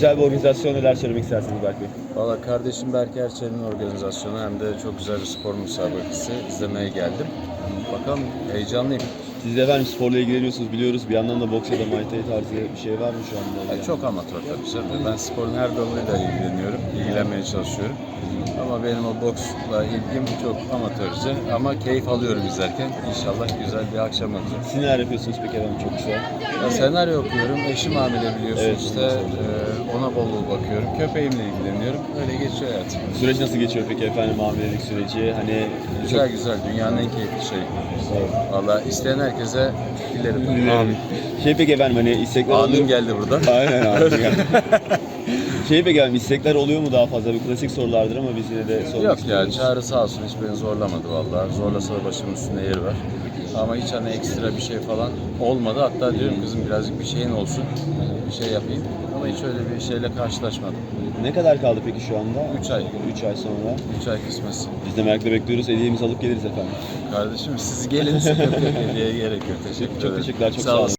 güzel bir organizasyon neler söylemek istersiniz Berk Bey? Valla kardeşim Berk Erçel'in organizasyonu hem de çok güzel bir spor müsabakası izlemeye geldim. Bakalım heyecanlıyım. Siz de efendim sporla ilgileniyorsunuz biliyoruz. Bir yandan da boks ya da muay thai tarzı bir şey var mı şu anda? Ya çok amatör tabii canım. Ben sporun her dalıyla ilgileniyorum, ilgilenmeye çalışıyorum. Ama benim o boksla ilgim çok amatörce ama keyif alıyorum izlerken. İnşallah güzel bir akşam olacak. Siz neler yapıyorsunuz peki efendim çok kısa? Ya senaryo okuyorum, eşim hamile biliyorsun Evet. işte e, ona bol bol bakıyorum. Köpeğimle ilgileniyorum. Öyle geçiyor hayatım. Süreç nasıl geçiyor peki efendim hamilelik süreci? Hani Güzel güzel, dünyanın en keyifli şeyi. Valla isteyen herkese dilerim. Amin. Şey peki efendim hani istekler Amin geldi burada. Aynen abi. şey peki efendim istekler oluyor mu daha fazla? Bir klasik sorulardır ama biz yine de sormak Yok ya istiyoruz. çağrı sağ olsun hiç beni zorlamadı vallahi. Zorlasa da başımın üstünde yeri var. Ama hiç hani ekstra bir şey falan olmadı. Hatta diyorum kızım birazcık bir şeyin olsun. Bir şey yapayım. Ama hiç öyle bir şeyle karşılaşmadım. Ne kadar kaldı peki şu anda? 3 ay. 3 ay sonra. 3 ay kısmesi. Biz de merakla bekliyoruz. Hediyemizi alıp geliriz efendim. Kardeşim siz gelin. Yok yok hediyeye gerek yok. Teşekkür Çok ederim. teşekkürler. Çok Sağ olun.